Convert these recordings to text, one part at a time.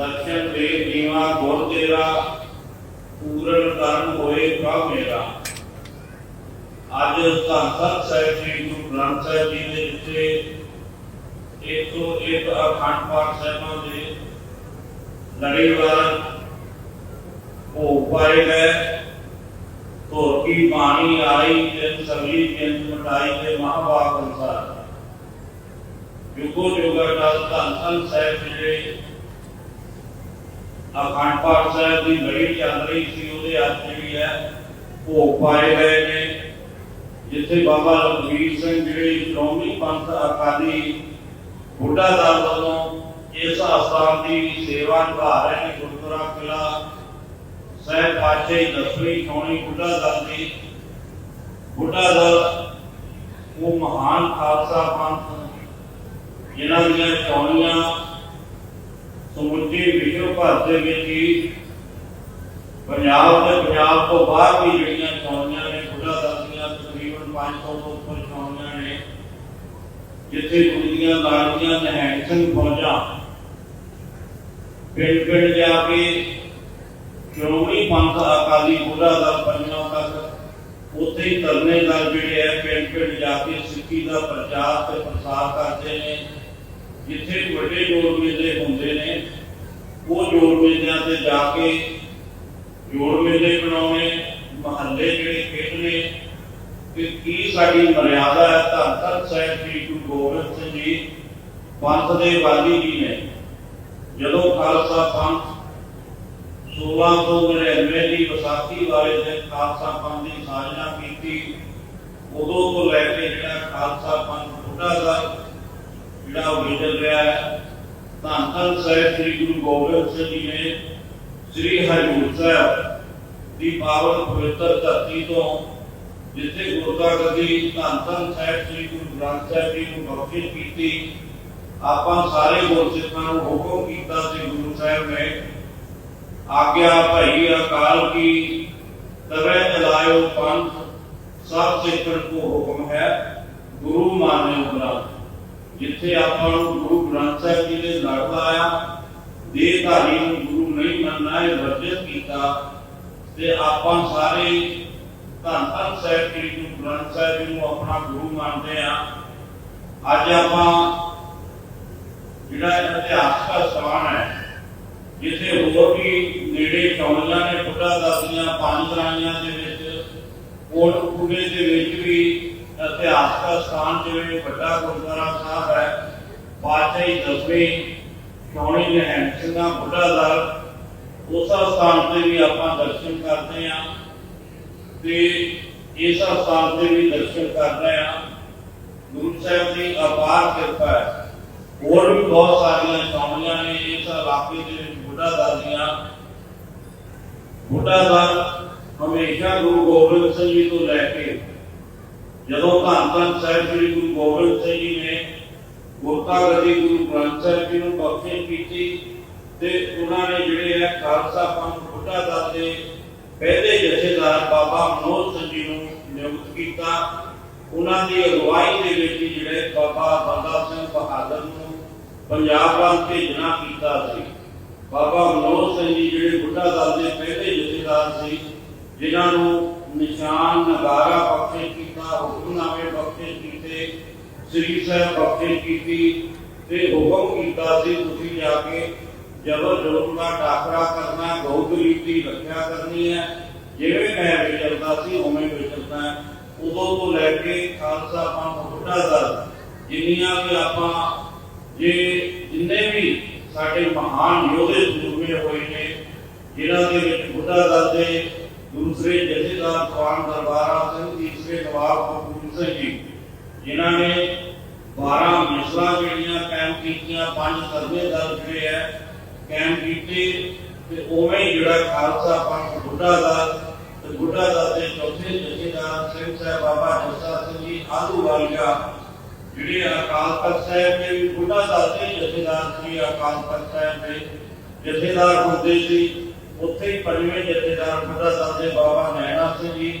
ਦਰਸ਼ਨ ਦੇ ਨੀਵਾ ਗੁਰ ਤੇਰਾ, ਪੂਰਨ ਕਰਨ ਹੋਏ ਪ੍ਰਭ ਮੇਰਾ। ਅੱਜ ਧੰਨ ਧੰਨ ਸਾਹਿਬ ਜੀ, ਗੁਰੂ ਗ੍ਰੰਥ ਸਾਹਿਬ ਜੀ ਦੇ ਉੱਤੇ ਇੱਕ ਤੋਂ ਇੱਕ ਅਖੰਡ ਪਾਠ ਸਾਹਿਬਾਂ ਦੇ ਲੜੀਵਾਰ ਭੋਗ ਪਾਏ ਗਏ। ਧੋਰ ਕੀ ਬਾਣੀ ਆਈ ਤੇ ਸਗਲੀ ਜਿੰਦ ਮਟਾਈ ਤੇ ਮਹਾਵਾਕ ਅਨਸਾਰ। ਯੁਗੋ ਯੁਗਾ ਦਾ ਧੰਨ ਧੰਨ ਸਾਹਿਬ ਜਿਹੜੇ ਅਖੰਡ ਪਾਠ ਸਾਹਿਬ ਦੀ ਲੜੀ ਚੱਲ ਰਹੀ ਸੀ, ਉਹਦੇ ਅੱਜ ਜਿਹੜੀ ਹੈ। ਭੋਗ ਪਾਏ ਗਏ ਨੇ। ਜਿੱਥੇ ਬਾਬਾ ਲਖਵੀਰ ਸਿੰਘ ਜਿਹੜੇ ਸ਼੍ਰੋਮਣੀ ਪੰਥ ਅਕਾਲੀ ਬੁੱਢਾ ਦਲ ਵੱਲੋਂ ਇਸ ਆਸਥਾਨ ਦੀ ਸੇਵਾ ਨਿਭਾ ਰਹੇ ਨੇ, ਗੁਰਦੁਆਰਾ ਕਿਲਾ ਸਹਿਬ ਪਾਤਸ਼ਾਹੀ ਦਸਵੀਂ ਸੋਣੀ ਬੁੱਢਾ ਦਲ ਦੀ। ਬੁੱਢਾ ਦਲ, ਉਹ ਮਹਾਨ ਖਾਲਸਾ ਪੰਥ, ਜਿਨ੍ਹਾਂ ਦੀਆਂ ਚੌਣੀਆਂ ਸਮੁੱਚੇ ਵਿਸ਼ਵ ਭਰ ਦੇ ਵਿੱਚ ਹੀ ਪੰਜਾਬ ਤੇ ਪੰਜਾਬ ਤੋਂ ਬਾਹਰ ਵੀ ਜਿਹੜੀਆਂ ਚੌਣੀਆਂ ਨੇ ਬੁੱਢਾ ਦਲ ਤਕਰੀਬਨ 500 ਤੋਂ ਉੱਪਰ ਚੌਣੀਆਂ ਨੇ, ਜਿੱਥੇ ਗੁਰੂ ਦੀਆਂ ਲਾੜੀਆਂ ਨਿਹੰਗ ਸਿੰਘ ਫੌਜਾਂ ਪਿੰਡ ਪਿੰਡ ਜਾ ਕੇ ਸ਼੍ਰੋਮਣੀ ਪੰਥ ਅਕਾਲੀ ਬੁੱਢਾ ਦਾ ਪੰਜਾਂ ਤੱਕ, ਉੱਥੇ ਹੀ ਧਰਨੇ ਦਲ ਜਿਹੜੇ ਹੈ ਪਿੰਡ ਪਿੰਡ ਜਾ ਕੇ ਸਿੱਖੀ ਦਾ ਪ੍ਰਚਾਰ ਤੇ ਪ੍ਰਸਾਰ ਕਰਦੇ ਨੇ। ਜਿੱਥੇ ਵੱਡੇ ਜੋੜ ਮੇਲੇ ਹੁੰਦੇ ਨੇ, ਉਹ ਜੋੜ ਮੇਲਿਆਂ ਤੇ ਜਾ ਕੇ ਜੋੜ ਮੇਲੇ ਬਣਾਉਣੇ ਮਹੱਲੇ ਜਿਹੜੇ ਖੇਡਣੇ ਕਿ ਕੀ ਸਾਡੀ ਮਰਿਆਦਾ ਹੈ, ਧੰਨ ਧੰਨ ਸਾਹਿਬ ਸ੍ਰੀ ਗੁਰੂ ਗੋਬਿੰਦ ਸਿੰਘ ਜੀ, ਪੰਥ ਦੇ ਵਾਲੀ ਜੀ ਨੇ। ਜਦੋਂ ਖਾਲਸਾ ਪੰਥ 1699 ਦੀ ਵਿਸਾਖੀ ਵਾਲੇ ਦਿਨ ਖਾਲਸਾ ਪੰਥ ਦੀ ਸਾਜਨਾ ਕੀਤੀ, ਉਦੋਂ ਤੋਂ ਲੈ ਕੇ ਜਿਹੜਾ ਖਾਲਸਾ ਪੰਥ ਬੁੱਢਾ ਸਾਹਿਬ ਜਿਹੜਾ ਉਹ ਵਿਚਲ ਰਿਹਾ ਹੈ ਧੰਨ ਧੰਨ ਸਾਹਿਬ ਸ੍ਰੀ ਗੁਰੂ ਗੋਬਿੰਦ ਸਿੰਘ ਜੀ ਨੇ ਸ੍ਰੀ ਹਰਿਮੰਦਰ ਸਾਹਿਬ ਦੀ ਪਾਵਨ ਪਵਿੱਤਰ ਧਰਤੀ ਤੋਂ ਜਿੱਥੇ ਗੁਰਦਾ ਗੱਦੀ ਧੰਨ ਧੰਨ ਸਾਹਿਬ ਸ੍ਰੀ ਗੁਰੂ ਗ੍ਰੰਥ ਸਾਹਿਬ ਜੀ ਨੂੰ ਬਖਸ਼ਿਸ਼ ਕੀਤੀ ਆਪਾਂ ਸਾਰੇ ਗੁਰਸਿੱਖਾਂ ਨੂੰ ਹੁਕਮ ਕੀਤਾ ਸੀ ਗੁਰੂ ਸਾਹਿਬ ਨੇ ਆਗਿਆ ਭਈ ਅਕਾਲ ਕੀ ਤਵੇ ਚਲਾਇਓ ਪੰਥ ਸਭ ਸਿੱਖਣ ਕੋ ਹੁਕਮ ਹੈ ਗੁਰੂ ਮਾਨਿਓ ਗ੍ਰੰਥ ਜਿੱਥੇ ਆਪਾਂ ਨੂੰ ਗੁਰੂ ਗ੍ਰੰਥ ਸਾਹਿਬ ਜੀ ਦੇ ਲੜ ਲਾਇਆ ਦੇਹਧਾਰੀ ਨੂੰ ਗੁਰੂ ਨਹੀਂ ਮੰਨਣਾ, ਇਹ ਵਰਜਿਤ ਕੀਤਾ। ਤੇ ਆਪਾਂ ਸਾਰੇ ਧੰਨ ਧੰਨ ਸਾਹਿਬ ਜੀ ਗੁਰੂ ਗ੍ਰੰਥ ਸਾਹਿਬ ਜੀ ਨੂੰ ਆਪਣਾ ਗੁਰੂ ਮੰਨਦੇ ਆ ਅੱਜ ਆਪਾਂ ਜਿਹੜਾ ਇਹ ਇਤਿਹਾਸਕ ਸਥਾਨ ਹੈ, ਜਿੱਥੇ ਹੋਰ ਵੀ ਨੇੜੇ ਚੌਲੀਆਂ ਨੇ ਬੁੱਢਾ ਦਾਦੀਆਂ ਪੰਜ ਰਾਈਆਂ ਦੇ ਵਿੱਚ ਕੋਟ ਕੂੜੇ ਦੇ ਵਿੱਚ ਵੀ ਇਤਿਹਾਸਕ ਸਥਾਨ ਜਿਵੇਂ ਵੱਡਾ ਗੁਰਦੁਆਰਾ ਸਾਹਿਬ ਹੈ ਪਾਤਸ਼ਾਹੀ ਦਸਵੇਂ ਚੌਣੀ ਨਿਹੰਗ ਸਿੰਘਾਂ ਬੁੱਢਾ ਦਲ, ਉਸ ਸਥਾਨ ਤੇ ਵੀ ਆਪਾਂ ਦਰਸ਼ਨ ਕਰਦੇ ਆ ਤੇ ਇਸ ਸਥਾਨ ਤੇ ਵੀ ਦਰਸ਼ਨ ਕਰ ਰਹੇ ਆ ਗੁਰੂ ਸਾਹਿਬ ਦੀ ਅਪਾਰ ਕਿਰਪਾ ਹੈ। ਹੋਰ ਵੀ ਬਹੁਤ ਸਾਰੀਆਂ ਚੌਣੀਆਂ ਨੇ ਇਸ ਇਲਾਕੇ ਦੇ ਵਿੱਚ ਬੁੱਢਾ ਦਲ ਦੀਆਂ। ਬੁੱਢਾ ਦਲ ਹਮੇਸ਼ਾ ਗੁਰੂ ਗੋਬਿੰਦ ਸਿੰਘ ਜੀ ਤੋਂ ਲੈ ਕੇ ਜਦੋਂ ਧੰਨ ਧੰਨ ਸਾਹਿਬ ਸ੍ਰੀ ਗੁਰੂ ਗੋਬਿੰਦ ਸਿੰਘ ਜੀ ਨੇ ਗੁਰਤਾ ਗੱਦੀ ਗੁਰੂ ਗ੍ਰੰਥ ਸਾਹਿਬ ਜੀ ਨੂੰ ਬਖਸ਼ਿਸ਼ ਕੀਤੀ ਤੇ ਉਹਨਾਂ ਨੇ ਜਿਹੜੇ ਹੈ ਖਾਲਸਾ ਪੰਥ ਬੁੱਢਾ ਦਲ ਦੇ ਪਹਿਲੇ ਜਥੇਦਾਰ ਬਾਬਾ ਮਨੋਜ ਸਿੰਘ ਜੀ ਨੂੰ ਨਿਯੁਕਤ ਕੀਤਾ, ਉਹਨਾਂ ਦੀ ਅਗਵਾਈ ਦੇ ਵਿੱਚ ਜਿਹੜੇ ਬਾਬਾ ਬੰਦਾ ਸਿੰਘ ਬਹਾਦਰ ਨੂੰ ਪੰਜਾਬ ਵੱਲ ਭੇਜਣਾ ਕੀਤਾ ਸੀ। ਬਾਬਾ ਮਨੋਜ ਸਿੰਘ ਜੀ ਜਿਹੜੇ ਬੁੱਢਾ ਦਲ ਦੇ ਪਹਿਲੇ ਜਥੇਦਾਰ ਸੀ, ਜਿਨ੍ਹਾਂ ਨੂੰ ਨਿਸ਼ਾਨ ਨਗਾਰਾ ਬਖਸ਼ਿਸ਼ ਕੀਤਾ ਹੁਕਮਨਾਮੇ ਬਖਸ਼ਿਸ਼ ਕੀਤੇ, ਸ੍ਰੀ ਸਾਹਿਬ ਬਖਸ਼ਿਸ਼ ਕੀਤੀ, ਤੇ ਹੁਕਮ ਕੀਤਾ ਸੀ ਤੁਸੀਂ ਜਾ ਕੇ ਜਬਰ ਜ਼ੁਲਮ ਦਾ ਟਾਕਰਾ ਕਰਨਾ ਗਊ ਦੀ ਰੱਖਿਆ ਕਰਨੀ ਹੈ। ਜਿਵੇਂ ਮੈਂ ਵਿਚਰਦਾ ਸੀ, ਉਵੇਂ ਵਿਚਰਦਾ ਉਦੋਂ ਤੋਂ ਲੈ ਕੇ ਖਾਲਸਾ ਪੰਥ ਬੁੱਢਾ ਦਲ ਜਿੰਨੀਆਂ ਵੀ ਆਪਾਂ ਜੇ ਜਿੰਨੇ ਵੀ ਸਾਡੇ ਮਹਾਨ ਯੋਧੇ ਸੂਰਮੇ ਹੋਏ ਨੇ, ਜਿਨ੍ਹਾਂ ਦੇ ਵਿੱਚ ਬੁੱਢਾ ਦਲ ਦੇ ਦੂਸਰੇ ਜਥੇਦਾਰ ਖਵਾਨ ਦਰਬਾਰਾ ਸਿੰਘ ਤੀਸਰੇ ਨਵਾਬ ਕਪੂਰ ਸਿੰਘ ਜੀ, ਜਿਨ੍ਹਾਂ ਨੇ 12 ਮਿਸਲਾਂ ਜਿਹੜੀਆਂ ਕਾਇਮ ਕੀਤੀਆਂ, ਪੰਜ ਸਰਵੇ ਦਲ ਜਿਹੜੇ ਹੈ ਕਾਇਮ ਕੀਤੇ, ਤੇ ਉਵੇਂ ਹੀ ਜਿਹੜਾ ਖਾਲਸਾ ਪੰਥ ਬੁੱਢਾ ਦਲ ਤੇ ਬੁੱਢਾ ਦਲ ਦੇ ਚੌਥੇ ਜਥੇਦਾਰ ਸਿੰਘ ਸਾਹਿਬ ਬਾਬਾ ਜੱਸਾ ਸਿੰਘ ਜੀ ਆਲੂ ਵਾਲੀਆ ਜਿਹੜੇ ਅਕਾਲ ਤਖਤ ਸਾਹਿਬ ਦੇ ਬੁੱਢਾ ਦਲ ਦੇ ਜਥੇਦਾਰ ਸੀ ਅਕਾਲ ਤਖਤ ਸਾਹਿਬ ਦੇ। ਜਥੇਦਾਰ ਹੁੰਦੇ ਸੀ। ਉੱਥੇ ਹੀ ਪੰਜਵੇਂ ਜਥੇਦਾਰ ਬੁੱਢਾ ਦਲ ਦੇ ਬਾਬਾ ਨੈਣਾ ਸਿੰਘ ਜੀ,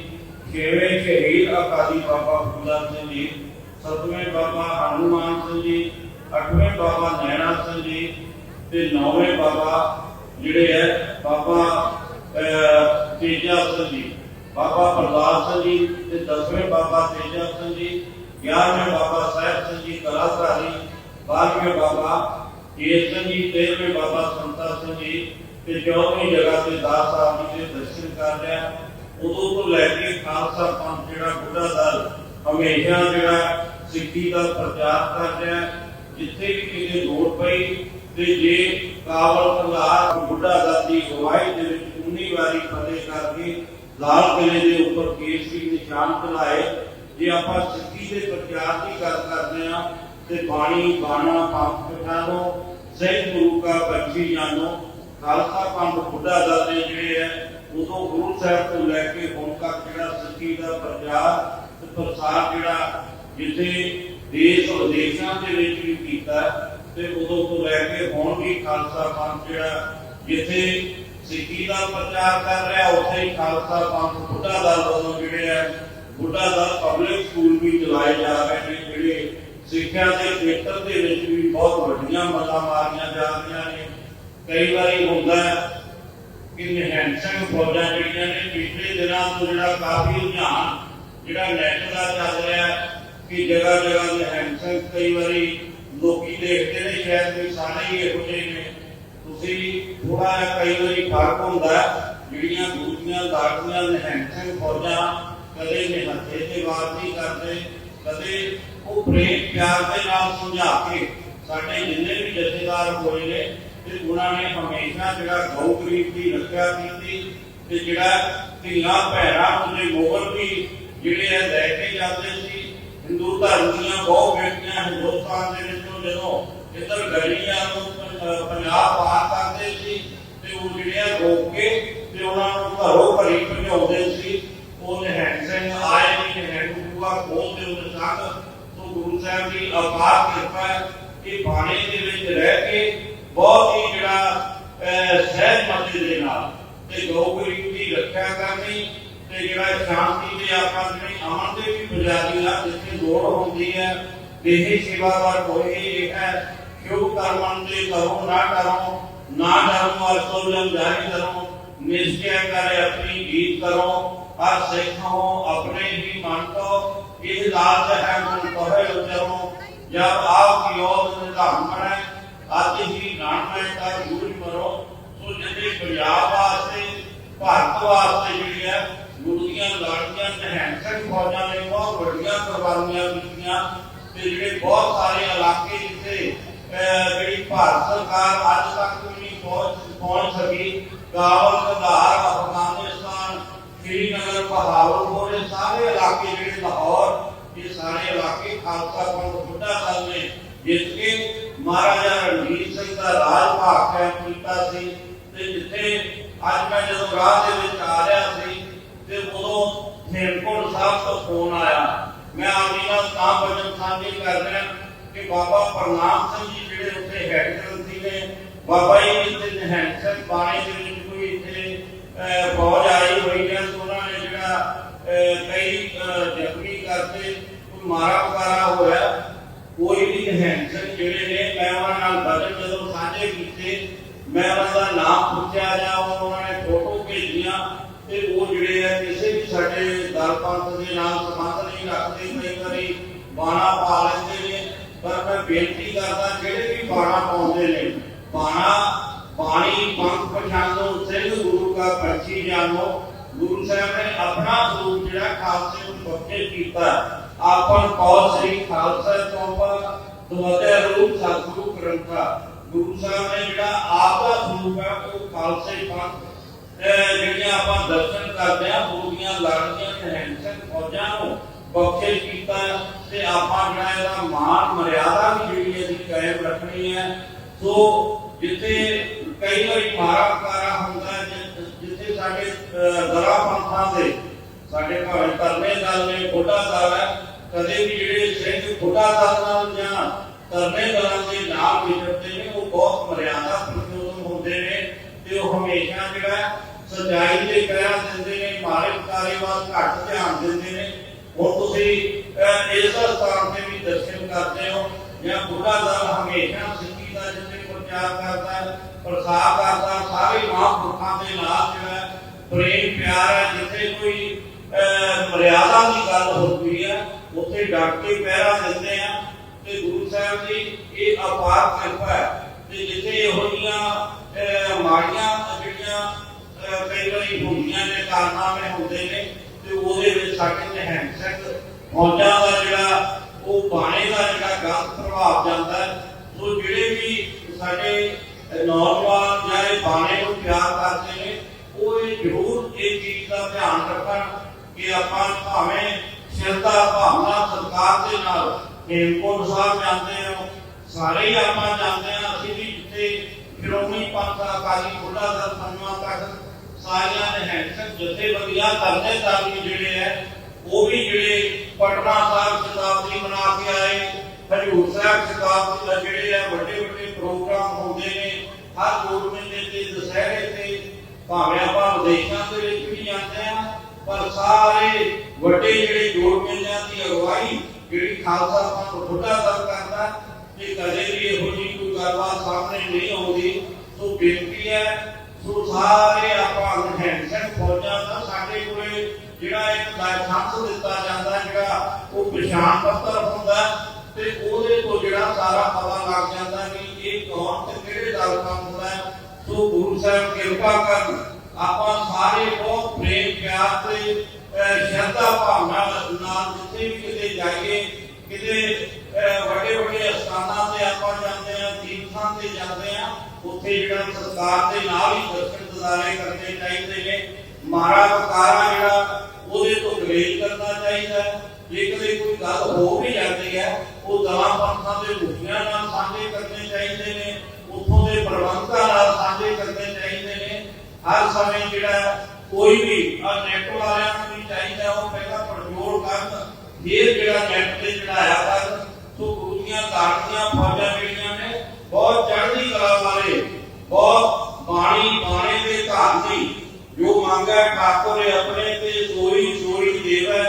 ਛੇਵੇਂ ਸ਼ਹੀਦ ਅਕਾਲੀ ਬਾਬਾ ਫੂਲਾ ਸਿੰਘ ਜੀ, ਸਤਵੇਂ ਬਾਬਾ ਹਨੂਮਾਨ ਸਿੰਘ ਜੀ, ਅੱਠਵੇਂ ਬਾਬਾ ਨੈਣਾ ਸਿੰਘ ਜੀ ਤੇ ਨੌਵੇਂ ਬਾਬਾ ਜਿਹੜੇ ਹੈ, ਬਾਬਾ ਤੇਜਾ ਸਿੰਘ ਜੀ, ਬਾਬਾ ਪ੍ਰਦਾਸ ਸਿੰਘ ਜੀ ਤੇ ਦਸਵੇਂ ਬਾਬਾ ਤੇਜਾ ਸਿੰਘ ਜੀ, ਗਿਆਰਵੇਂ ਬਾਬਾ ਸਾਹਿਬ ਸਿੰਘ ਜੀ ਕਲਾਧਾਰੀ ਬਾਰਵੇਂ ਬਾਬਾ ਏਸ ਸਿੰਘ ਜੀ, ਤੇਰਵੇਂ ਬਾਬਾ ਸੰਤਾ ਸਿੰਘ ਜੀ ਤੇ ਚੌਥੀ ਜਗ੍ਹਾ ਤੇ ਦਾਸ ਸਾਹਿਬ ਜੀ ਦੇ ਦਰਸ਼ਨ ਕਰ ਲਿਆ, ਉਦੋਂ ਤੋਂ ਲੈ ਕੇ ਖਾਲਸਾ ਪੰਥ ਜਿਹੜਾ ਬੁੱਢਾ ਦਲ ਹਮੇਸ਼ਾ ਜਿਹੜਾ ਸਿੱਖੀ ਦਾ ਪ੍ਰਚਾਰ ਕਰ ਰਿਹਾ, ਜਿੱਥੇ ਵੀ ਕਿਤੇ ਲੋੜ ਪਈ ਤੇ ਜੇ ਕਾਬਲ ਕੰਧਾਰ ਬੁੱਢਾ ਦਲ ਗਵਾਹੀ ਦੇ ਵਿੱਚ 19 ਵਾਰੀ ਫਤਿਹ ਕਰਕੇ ਲਾਲ ਕਿਲੇ ਦੇ ਉੱਪਰ ਕੇਸਰੀ ਨਿਸ਼ਾਨ ਬਣਾਏ ਜੇ ਆਪਾਂ ਸਿੱਖੀ ਦੇ ਪ੍ਰਚਾਰ ਦੀ ਗੱਲ ਕਰਦੇ ਹਾਂ, ਤੇ ਬਾਣੀ ਬਾਣਾ ਪੰਥ ਪਠਾਨੋ ਸਹਿਜ ਗੁਰੂ ਕਾ ਬੱਚੀ ਜਾਨੋ ਖਾਲਸਾ ਪੰਥ ਬੁੱਢਾ ਦਲ ਦੇ ਜਿਹੜੇ ਹੈ, ਉਦੋਂ ਗੁਰੂ ਸਾਹਿਬ ਤੋਂ ਲੈ ਕੇ ਹੁਣ ਤੱਕ ਜਿਹੜਾ ਸਿੱਖੀ ਦਾ ਪ੍ਰਚਾਰ ਤੇ ਪ੍ਰਸਾਰ ਜਿਹੜਾ ਜਿੱਥੇ ਦੇਸ਼ ਵਿਦੇਸ਼ਾਂ ਦੇ ਵਿੱਚ ਵੀ ਕੀਤਾ ਤੇ ਉਦੋਂ ਤੋਂ ਲੈ ਕੇ ਹੁਣ ਵੀ ਖਾਲਸਾ ਪੰਥ ਜਿਹੜਾ ਜਿੱਥੇ ਸਿੱਖੀ ਦਾ ਪ੍ਰਚਾਰ ਕਰ ਰਿਹਾ, ਉੱਥੇ ਹੀ ਖਾਲਸਾ ਪੰਥ ਬੁੱਢਾ ਦਲ ਵੱਲੋਂ ਜਿਹੜੇ ਹੈ, ਬੁੱਢਾ ਦਲ ਪਬਲਿਕ ਸਕੂਲ ਵੀ ਚਲਾਏ ਜਾ ਰਹੇ ਨੇ, ਜਿਹੜੇ ਸਿੱਖਿਆ ਦੇ ਖੇਤਰ ਦੇ ਵਿੱਚ ਵੀ ਬਹੁਤ ਵੱਡੀਆਂ ਮੱਲਾਂ ਮਾਰੀਆਂ ਜਾ ਰਹੀਆਂ ਨੇ। ਕਈ ਵਾਰੀ ਹੁੰਦਾ ਕਿ ਨਿਹੰਗ ਸਿੰਘ ਫੌਜਾਂ ਜਿਹੜੀਆਂ ਨੇ ਪਿਛਲੇ ਦਿਨਾਂ ਤੋਂ ਜਿਹੜਾ ਕਾਫੀ ਰੁਝਾਨ, ਜਿਹੜਾ ਨੈਟ ਦਾ ਚੱਲ ਰਿਹਾ ਕਿ ਜਗ੍ਹਾ ਜਗ੍ਹਾ ਨਿਹੰਗ ਸਿੰਘ ਕਈ ਵਾਰੀ ਲੋਕੀ ਦੇਖਦੇ ਨੇ, ਸ਼ਾਇਦ ਵੀ ਸਾਰੇ ਹੀ ਇਹੋ ਜਿਹੇ ਨੇ। ਤੁਸੀਂ ਥੋੜਾ ਕਈ ਵਾਰੀ ਫ਼ਰਕ ਹੁੰਦਾ ਜਿਹੜੀਆਂ ਦੂਜੀਆਂ ਲਾਟੀਆਂ ਨਿਹੰਗ ਸਿੰਘ ਫੌਜਾਂ ਕਦੇ ਨਿਹੱਥੇ ਤੇ ਵਾਰ ਨਹੀਂ ਕਰਦੇ, ਕਦੇ ਉਹ ਪ੍ਰੇਮ ਪਿਆਰ ਦੇ ਨਾਲ ਸਮਝਾ ਕੇ ਸਾਡੇ ਜਿੰਨੇ ਵੀ ਜਥੇਦਾਰ ਹੋਏ ਨੇ ਤੇ ਉਹਨਾਂ ਨੇ ਹਮੇਸ਼ਾ ਜਿਹੜਾ ਗਊ ਗਰੀਬ ਦੀ ਰੱਖਿਆ ਕੀਤੀ ਤੇ ਜਿਹੜਾ ਧੀਆਂ ਭੈਣਾਂ ਉਹਦੇ ਮੋਹਰ ਵੀ ਜਿਹੜੇ ਹੈ ਲੈ ਕੇ ਜਾਂਦੇ ਸੀ, ਹਿੰਦੂ ਧਰਮ ਦੀਆਂ ਬਹੁਤ ਬੇਟੀਆਂ ਹਿੰਦੁਸਤਾਨ ਦੇ ਵਿੱਚੋਂ ਜਦੋਂ ਇੱਧਰ ਗਲੀਆਂ ਨੂੰ ਪੰ- ਪੰਜਾਬ ਪਾਰ ਕਰਦੇ ਸੀ, ਤੇ ਉਹ ਜਿਹੜਿਆ ਰੋਕ ਕੇ ਤੇ ਉਹਨਾਂ ਨੂੰ ਘਰੋਂ ਘਰੀ ਭਜਾਉਂਦੇ ਸੀ, ਉਹ ਨਿਹੰਗ ਸਿੰਘ ਆਏ ਨਹੀਂ ਨਿਹੰਗ ਬੂਆ ਖੋਲਦੇ ਉਹਦੇ ਸੰਗ ਸੋ ਗੁਰੂ ਸਾਹਿਬ ਦੀ ਅਪਾਰ ਕਿਰਪਾ ਹੈ ਕਿ ਬਾਣੇ ਦੇ ਵਿੱਚ ਰਹਿ ਕੇ ਬਹੁਤ ਹੀ ਜਿਹੜਾ ਅਹ, ਸਹਿਜ ਮਤੇ ਦੇ ਨਾਲ। ਤੇ ਗਊ ਗਰੀਬ ਦੀ ਰੱਖਿਆ ਕਰਨੀ ਤੇ ਜਿਹੜਾ ਸ਼ਾਂਤੀ ਦੇ ਆਪਾਂ ਜਿਹੜੀ ਅਮਨ ਦੇ ਵੀ ਪੁਜਾਰੀ ਆ ਜਿੱਥੇ ਲੋੜ ਹੁੰਦੀ ਹੈ ਦੇਹੀ ਸੇਵਾ ਪਰ ਕੋਈ ਇਹ ਹੈ ਕਿਉਂ ਕਰਮਨ ਦੇ ਕਰੋ ਨਾ ਕਰੋ ਨਾ ਡਰੋ ਔਰ ਸੋਲਮ ਜਾਰੀ ਕਰੋ ਨਿਸ਼ਚੈ ਕਰੇ ਆਪਣੀ ਗੀਤ ਕਰੋ ਹਰ ਸਿੱਖੋ ਆਪਣੇ ਹੀ ਮਨ ਤੋਂ ਇਹ ਲਾਜ ਹੈ ਮਨ ਕਹੇ ਉਚਰੋ ਜਬ ਆਪ ਕੀ ਓਦ ਨਿਧਾਨ ਬਣੇ ਅੱਜ ਹੀ ਨਾਮ ਮੈਂ ਤਾਂ ਗੁਰੂ ਮਰੋ ਸੋ ਜਿਹੜੇ ਪੰਜਾਬ ਵਾਸਤੇ ਭਾਰਤ ਵਾਸਤੇ ਜਿਹੜੀ ਹੈ ਗੁਰੂ ਦੀਆਂ ਲਾੜੀਆਂ ਨਿਹੰਗ ਸਿੰਘ ਫੌਜਾਂ ਨੇ ਬਹੁਤ ਵੱਡੀਆਂ ਕੁਰਬਾਨੀਆਂ ਦਿੱਤੀਆਂ ਤੇ ਜਿਹੜੇ ਬਹੁਤ ਸਾਰੇ ਇਲਾਕੇ ਜਿੱਥੇ ਅਹ, ਜਿਹੜੀ ਭਾਰਤ ਸਰਕਾਰ ਅੱਜ ਤੱਕ ਵੀ ਨਹੀਂ ਪਹੁੰਚ ਪਹੁੰਚ ਸਕੀ ਕਾਬਲ ਕੰਧਾਰ ਅਫਗਾਨਿਸਤਾਨ ਸ਼੍ਰੀਨਗਰ ਬਹਾਵਲਪੁਰ ਇਹ ਸਾਰੇ ਇਲਾਕੇ ਜਿਹੜੇ ਲਾਹੌਰ ਇਹ ਸਾਰੇ ਇਲਾਕੇ ਖਾਲਸਾ ਪੰਥ ਬੁੱਢਾ ਦਲ ਨੇ ਜਿੱਤ ਕੇ ਮਹਾਰਾਜਾ ਰਣਜੀਤ ਸਿੰਘ ਦਾ ਰਾਜ ਭਾਗ ਕਾਇਮ ਕੀਤਾ ਸੀ ਤੇ ਜਿੱਥੇ ਅੱਜ ਮੈਂ ਜਦੋਂ ਰਾਹ ਦੇ ਵਿੱਚ ਆ ਰਿਹਾ ਸੀ ਤੇ ਉਦੋਂ ਹੇਮਕੁੰਟ ਸਾਹਿਬ ਤੋਂ ਫੋਨ ਆਇਆ। ਮੈਂ ਆਪਣੀ ਨਾਲ ਤਾਂ ਵਚਨ ਸਾਂਝੀ ਕਰ ਰਿਹਾ ਕਿ ਬਾਬਾ ਪ੍ਰਨਾਮ ਸਿੰਘ ਜੀ ਜਿਹੜੇ ਉੱਥੇ ਹੈਡ ਗ੍ਰੰਥੀ ਨੇ ਬਾਬਾ ਜੀ ਇੱਥੇ ਨਿਹੰਗ ਸਿੰਘ ਬਾਣੇ ਦੇ ਵਿੱਚ ਕੋਈ ਇੱਥੇ ਫੌਜ ਆਈ ਹੋਈ ਹੈ ਉਹਨਾਂ ਨੇ ਜਿਹੜਾ ਕਈ ਜ਼ਖਮੀ ਕਰਕੇ ਮਾਰਾ ਵਗਾਰਾ ਹੋਇਆ। ਕੋਈ ਵੀ ਨਿਹੰਗ ਜਿਹੜੇ ਨੇ ਮੈਂ ਉਹਨਾਂ ਨਾਲ ਬਦਲ ਜਦੋਂ ਸਾਂਝੇ ਕੀਤੇ, ਮੈਂ ਉਹਨਾਂ ਦਾ ਨਾਮ ਪੁੱਛਿਆ ਜਾਂ ਉਹਨਾਂ ਨੇ ਫੋਟੋ ਭੇਜੀਆਂ ਤੇ ਉਹ ਜਿਹੜੇ ਆ ਕਿਸੇ ਵੀ ਸਾਡੇ ਦਲ ਪੰਥ ਦੇ ਨਾਲ ਸੰਬੰਧ ਨਹੀਂ ਰੱਖਦੇ, ਕਈ ਵਾਰੀ ਬਾਣਾ ਪਾ ਲੈਂਦੇ ਨੇ। ਪਰ ਮੈਂ ਬੇਨਤੀ ਕਰਦਾ, ਜਿਹੜੇ ਵੀ ਬਾਣਾ ਪਾਉਂਦੇ ਨੇ, ਬਾਣਾ, ਬਾਣੀ, ਪੰਥ, ਪਛਾਣੋ, ਸਿੰਘ, ਗੁਰੂ ਕਾ ਪਰਚੀ ਜਾਣੋ, ਗੁਰੂ ਸਾਹਿਬ ਨੇ ਆਪਣਾ ਸਰੂਪ ਜਿਹੜਾ ਖਾਲਸੇ ਨੂੰ ਬਖਸ਼ੇ ਕੀਤਾ। ਆਪਨ ਕੌਲ ਸ੍ਰੀ ਖਾਲਸਾ ਚੌਪਾ ਦੁਆਤੇ ਰੂਪ ਸਤਿਗੁਰੂ ਗ੍ਰੰਥਾ। ਗੁਰੂ ਸਾਹਿਬ ਨੇ ਜਿਹੜਾ ਆਪ ਦਾ ਸਰੂਪ ਹੈ ਉਹ ਖਾਲਸੇ ਪੰਥ ਇਹ ਜਿਹੜੀਆਂ ਆਪਾਂ ਦਰਸ਼ਨ ਕਰਦੇ ਆ ਬੋਲੀਆਂ ਲੜਦੀਆਂ ਨਿਹੰਗ ਸਿੰਘ ਫੌਜਾਂ ਨੂੰ ਬਖਸ਼ੇ ਕੀਤਾ ਤੇ ਆਪਾਂ ਜਿਹੜਾ ਇਹਦਾ ਮਾਨ ਮਰਿਆਦਾ ਵੀ ਜਿਹੜੀ ਅਸੀਂ ਕਾਇਮ ਰੱਖਣੀ ਹੈ। ਸੋ ਜਿੱਥੇ ਕਈ ਵਾਰੀ ਮਾਰਾ ਕਾਰਾ ਹੁੰਦਾ ਹੈ, ਜਿ- ਜਿੱਥੇ ਸਾਡੇ ਦਰਾ ਪੰਥਾਂ ਦੇ ਸਾਡੇ ਭਾਵੇਂ ਕਰਨੇ ਦਲ ਨੇ ਖੋਟਾ ਦਲ ਹੈ ਕਦੇ ਵੀ ਜਿਹੜੇ ਸਿੰਘ ਖੋਟਾ ਦਲ ਨਾਲ ਜਾਂ ਕਰਨੇ ਦਲਾਂ ਦੇ ਨਾਲ ਵਿਚਰਦੇ ਨੇ ਉਹ ਬਹੁਤ ਮਰਿਆਦਾ ਪ੍ਰਤੀਯੋਗ ਹੁੰਦੇ ਨੇ ਤੇ ਉਹ ਹਮੇਸ਼ਾ ਜਿਹੜਾ ਹੈ, ਦੇ ਕਹਿਆ ਦਿੰਦੇ ਨੇ ਮਾਰੇ ਕਾਰੇ ਵੱਲ ਘੱਟ ਧਿਆਨ ਦਿੰਦੇ ਨੇ। ਹੁਣ ਤੁਸੀਂ ਇਸ ਸਥਾਨ ਤੇ ਵੀ ਦਰਸ਼ਨ ਕਰਦੇ ਹੋ ਜਾਂ ਬੁੱਢਾ ਦਲ ਹਮੇਸ਼ਾ ਸਿੱਖੀ ਦਾ ਜਿੱਥੇ ਪ੍ਰਚਾਰ ਕਰਦਾ ਹੈ ਪ੍ਰਸਾਰ ਕਰਦਾ ਸਾਰੇ ਮਹਾਂਪੁਰਖਾਂ ਦੇ ਨਾਲ ਜਿਹੜਾ ਪ੍ਰੇਮ ਪਿਆਰ ਹੈ ਜਿੱਥੇ ਕੋਈ ਅਹ, ਮਰਿਆਦਾ ਦੀ ਗੱਲ ਹੁੰਦੀ ਹੈ ਉੱਥੇ ਡਟ ਕੇ ਪਹਿਰਾ ਦਿੰਦੇ ਆ ਤੇ ਗੁਰੂ ਸਾਹਿਬ ਦੀ ਇਹ ਅਪਾਰ ਕਿਰਪਾ ਹੈ ਤੇ ਜਿੱਥੇ ਇਹੋ ਜਿਹੀਆਂ ਮਾੜੀਆਂ ਜਿਹੜੀਆਂ ਕਈ ਵਾਰੀ ਹੁੰਦੀਆਂ ਨੇ ਕਾਰਨਾਮੇ ਹੁੰਦੇ ਨੇ ਤੇ ਉਹਦੇ ਵਿੱਚ ਸਾਡੇ ਨਿਹੰਸਕ ਫੌਜਾਂ ਦਾ ਜਿਹੜਾ ਉਹ ਬਾਣੇ ਦਾ ਜਿਹੜਾ ਗਲਤ ਪ੍ਰਭਾਵ ਜਾਂਦਾ ਸੋ ਜਿਹੜੇ ਵੀ ਸਾਡੇ ਅਹ, ਨੌਜਵਾਨ ਜਿਹੜੇ ਬਾਣੇ ਨੂੰ ਪਿਆਰ ਕਰਦੇ ਨੇ ਉਹ ਇਹ ਜ਼ਰੂਰ ਇਹ ਚੀਜ਼ ਦਾ ਧਿਆਨ ਰੱਖਣ ਕਿ ਆਪਾਂ ਭਾਵੇਂ ਸ਼ਰਧਾ ਭਾਵਨਾ ਸਤਿਕਾਰ ਦੇ ਨਾਲ ਹੇਮਕੁੰਟ ਸਾਹਿਬ ਜਾਂਦੇ ਹਾਂ। ਸਾਰੇ ਹੀ ਆਪਾਂ ਜਾਂਦੇ ਹਾਂ। ਅਸੀਂ ਵੀ ਜਿੱਥੇ ਸ਼੍ਰੋਮਣੀ ਪੰਥ ਅਕਾਲੀ ਬੁੱਢਾ ਦਲ ਸੰਗਮਾਂ ਤੱਕ ਸਾਰੀਆਂ ਨੇ ਹੈਂਡਸਕ ਜਥੇਬੰਦੀਆਂ ਕਰਦੇ ਵੀ ਜਿਹੜੇ ਹੈ, ਉਹ ਵੀ ਜਿਹੜੇ ਪਟਨਾ ਸਾਹਿਬ ਸ਼ਤਾਬਦੀ ਮਨਾ ਕੇ ਆਏ। ਹਜੂਰ ਸਾਹਿਬ ਸ਼ਤਾਬਦੀ ਦਾ ਜਿਹੜੇ ਹੈ, ਵੱਡੇ ਵੱਡੇ ਪ੍ਰੋਗਰਾਮ ਹੁੰਦੇ ਨੇ। ਹਰ ਜੋੜ ਮੇਲੇ ਤੇ ਦੁਸਹਿਰੇ ਤੇ ਭਾਵੇਂ ਆਪਾਂ ਵਿਦੇਸ਼ਾਂ ਦੇ ਵਿੱਚ ਵੀ ਜਾਂਦੇ ਆ ਪਰ ਸਾਰੇ ਵੱਡੇ ਜਿਹੜੇ ਜੋੜ ਮੇਲਿਆਂ ਦੀ ਅਗਵਾਈ ਜਿਹੜੀ ਖਾਲਸਾ ਪੰਥ ਬੁੱਢਾ ਦਲ ਕਰਦਾ, ਤੇ ਕਦੇ ਵੀ ਇਹੋ ਜਿਹੀ ਕੋਈ ਗੱਲਬਾਤ ਸਾਹਮਣੇ ਨਹੀਂ ਆਉਂਦੀ। ਸੋ ਬੇਨਤੀ ਹੈ, ਸੋ ਸਾਰੇ ਆਪਾਂ ਹੈਂਡਸੈਟ ਫੌਜਾਂ ਦਾ ਸਾਡੇ ਕੋਲੇ ਜਿਹੜਾ ਇੱਕ ਲਾਇਸੈਂਸ ਦਿੱਤਾ ਜਾਂਦਾ, ਜਿਹੜਾ ਉਹ ਪਛਾਣ ਪੱਤਰ ਹੁੰਦਾ, ਤੇ ਉਹਦੇ ਤੋਂ ਜਿਹੜਾ ਸਾਰਾ ਪਤਾ ਲੱਗ ਜਾਂਦਾ ਕਿ ਇਹ ਕੌਣ ਤੇ ਕਿਹੜੇ ਦਲ ਦਾ ਹੁੰਦਾ। ਸੋ ਗੁਰੂ ਸਾਹਿਬ ਕਿਰਪਾ ਕਰਨ ਆਪਾਂ ਸਾਰੇ ਬਹੁਤ ਪ੍ਰੇਮ ਪਿਆਰ ਤੇ ਸ਼ਰਧਾ ਭਾਵਨਾ ਨਾਲ ਜਿੱਥੇ ਵੀ ਕਿਤੇ ਜਾਈਏ, ਕਿਤੇ ਵੱਡੇ ਵੱਡੇ ਸਥਾਨਾਂ ਤੇ ਆਪਾਂ ਜਾਂਦੇ ਆ ਤੀਰਥਾਂ ਤੇ ਜਾਂਦੇ ਆ ਉੱਥੇ ਜਿਹੜਾ ਸਰਕਾਰ ਦੇ ਨਾਲ ਹੀ ਦਰਸ਼ਨ ਦਿਦਾਰੇ ਕਰਨੇ ਚਾਹੀਦੇ ਨੇ। ਮਾਰਾ ਵਕਾਰਾ ਜਿਹੜਾ, ਉਹਦੇ ਤੋਂ ਗਰੇਜ ਕਰਨਾ ਚਾਹੀਦਾ ਜੇ ਕਦੇ ਕੋਈ ਗੱਲ ਹੋ ਵੀ ਜਾਂਦੀ ਹੈ, ਉਹ ਦਲਾਂ ਪੰਥਾਂ ਦੇ ਮੁਖੀਆਂ ਨਾਲ ਸਾਂਝੇ ਕਰਨੇ ਚਾਹੀਦੇ ਨੇ, ਉੱਥੋਂ ਦੇ ਪ੍ਰਬੰਧਕਾਂ ਨਾਲ ਸਾਂਝੇ ਕਰਨੇ ਚਾਹੀਦੇ ਨੇ ਹਰ ਸਮੇਂ ਜਿਹੜਾ ਕੋਈ ਵੀ ਆ ਨੈਟ ਵਾਲਿਆਂ ਨੂੰ ਵੀ ਚਾਹੀਦਾ ਉਹ ਪਹਿਲਾਂ ਪੜਜੋੜ ਕਰਨ ਫਿਰ ਜਿਹੜਾ ਨੈਟ ਤੇ ਚੜਾਇਆ ਕਰਨ ਸੋ ਗੁਰੂ ਦੀਆਂ ਦਾਤੀਆਂ ਫੌਜਾਂ ਜਿਹੜੀਆਂ ਨੇ ਬਹੁਤ ਚੜ੍ਹਦੀ ਕਲਾ ਵਾਲੇ ਬਹੁਤ ਬਾਣੀ ਬਾਣੇ ਦੇ ਘਰ ਦੀ ਜੋ ਮੰਗੈ ਠਾਕੁਰ ਆਪਣੇ ਤੇ ਸੋਈ ਸੋਈ ਦੇਵੈ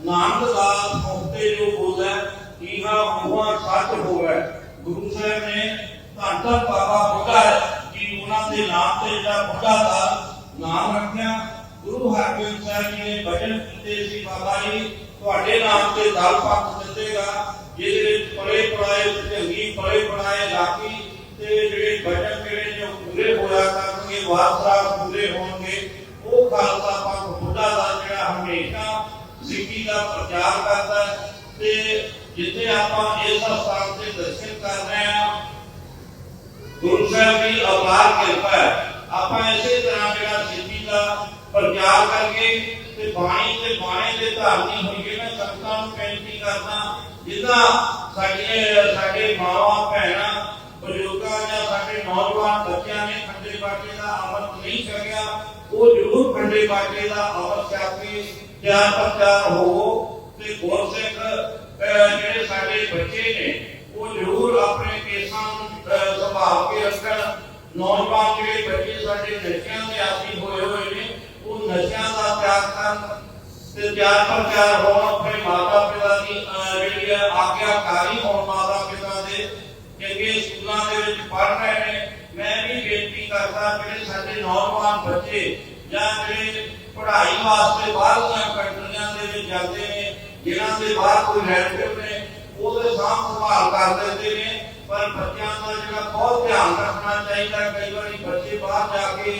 ਨਾਨਕ ਦਾਸ ਮੁਕਤੇ ਜੋ ਬੋਲੈ ਕੀਹਾ ਹੁਆ ਸੱਚ ਹੋਵੇ ਗੁਰੂ ਸਾਹਿਬ ਨੇ ਧੰਨ ਧੰਨ ਬਾਬਾ ਬੁੱਢਾ ਜੀ ਉਹਨਾਂ ਦੇ ਨਾਮ ਤੇ ਜਿਹੜਾ ਬੁੱਢਾ ਦਾ ਨਾਮ ਰੱਖਿਆ। ਗੁਰੂ ਹਰਗੋਬਿੰਦ ਸਾਹਿਬ ਜੀ ਨੇ ਬਚਨ ਕੀਤੇ ਸੀ, ਬਾਬਾ ਜੀ, ਤੁਹਾਡੇ ਨਾਮ ਤੇ ਦਲ ਪੰਥ ਦਿੱਤੇਗਾ। ਜਿਹਦੇ ਵਿੱਚ ਪੜੇ ਪੜਾਏ ਢੰਗੀ ਪੜੇ ਪੜਾਏ ਲਾਕੀ ਤੇ ਜਿਹੜੇ ਬਚਨ ਜਿਹੜੇ ਨੇ ਪੂਰੇ ਹੋਇਆ ਕਰਨਗੇ ਵਾਸਰਾ ਪੂਰੇ ਹੋਣਗੇ। ਉਹ ਖਾਲਸਾ ਪੰਥ ਬੁੱਢਾ ਦਾ ਜਿਹੜਾ ਹਮੇਸ਼ਾ ਸਿੱਖੀ ਦਾ ਪ੍ਰਚਾਰ ਕਰਦਾ ਤੇ ਜਿੱਥੇ ਆਪਾਂ ਇਸ ਸਥਾਨ ਤੇ ਦਰਸ਼ਨ ਕਰ ਰਹੇ ਹਾਂ ਗੁਰੂ ਸਾਹਿਬ ਦੀ ਅਪਾਰ ਕਿਰਪਾ ਹੈ। ਆਪਾਂ ਇਸੇ ਤਰ੍ਹਾਂ ਜਿਹੜਾ ਸਿੱਖੀ ਦਾ ਪ੍ਰਚਾਰ ਕਰਕੇ ਤੇ ਬਾਣੀ ਤੇ ਬਾਣੇ ਦੇ ਧਾਰਨੀ ਹੋਈਏ ਮੈਂ ਸੰਗਤਾਂ ਨੂੰ ਬੇਨਤੀ ਕਰਦਾ, ਜਿੱਦਾਂ ਸਾਡੀਆਂ, ਸਾਡੇ ਮਾਵਾਂ, ਭੈਣਾਂ, ਬਜ਼ੁਰਗਾਂ ਜਾਂ ਸਾਡੇ ਨੌਜਵਾਨ ਬੱਚਿਆਂ ਨੇ ਖੰਡੇ ਬਾਟੇ ਦਾ ਅਮਲ ਨਹੀਂ ਛਕਿਆ ਉਹ ਜ਼ਰੂਰ ਖੰਡੇ ਬਾਟੇ ਦਾ ਅਮਲ ਛਕ ਕੇ ਪ੍ਰਚਾਰ ਹੋਵੋ ਤੇ ਗੁਰਸਿੱਖ ਜਿਹੜੇ ਸਾਡੇ ਬੱਚੇ ਨੇ ਉਹ ਜ਼ਰੂਰ ਆਪਣੇ ਕੇਸਾਂ ਨੂੰ ਸੰਭਾਲ ਕੇ ਰੱਖਣ। ਨੌਜਵਾਨ ਜਿਹੜੇ ਬੱਚੇ ਸਾਡੇ ਨਸ਼ਿਆਂ ਦੇ ਆਦੀ ਹੋਏ ਹੋਏ ਨੇ, ਉਹ ਨਸ਼ਿਆਂ ਦਾ ਤਿਆਗ ਕਰਨ ਤੇ ਤਿਆਗ ਪ੍ਰਚਾਰ ਹੋਣ ਆਪਣੇ ਮਾਤਾ ਪਿਤਾ ਦੀ ਜਿਹੜੀ ਆਗਿਆਕਾਰੀ ਹੋਣ ਮਾਤਾ ਪਿਤਾ ਦੇ ਚੰਗੇ ਸਕੂਲਾਂ ਦੇ ਵਿੱਚ ਪੜ੍ਹ ਰਹੇ ਨੇ। ਮੈਂ ਵੀ ਬੇਨਤੀ ਕਰਦਾ ਜਿਹੜੇ ਸਾਡੇ ਨੌਜਵਾਨ ਬੱਚੇ ਜਾਂ ਜਿਹੜੇ ਪੜ੍ਹਾਈ ਵਾਸਤੇ ਬਾਹਰਲੀਆਂ ਕੰਟਰੀਆਂ ਦੇ ਵਿੱਚ ਜਾਂਦੇ ਨੇ, ਜਿਨ੍ਹਾਂ ਦੇ ਬਾਹਰ ਕੋਈ ਰਿਲੇਟਿਵ ਨੇ ਉਹਦੇ ਸਾਂਭ ਸੰਭਾਲ ਕਰ ਦਿੰਦੇ ਨੇ ਪਰ ਬੱਚਿਆਂ ਦਾ ਜਿਹੜਾ ਬਹੁਤ ਧਿਆਨ ਰੱਖਣਾ ਚਾਹੀਦਾ ਕਈ ਵਾਰੀ ਬੱਚੇ ਬਾਹਰ ਜਾ ਕੇ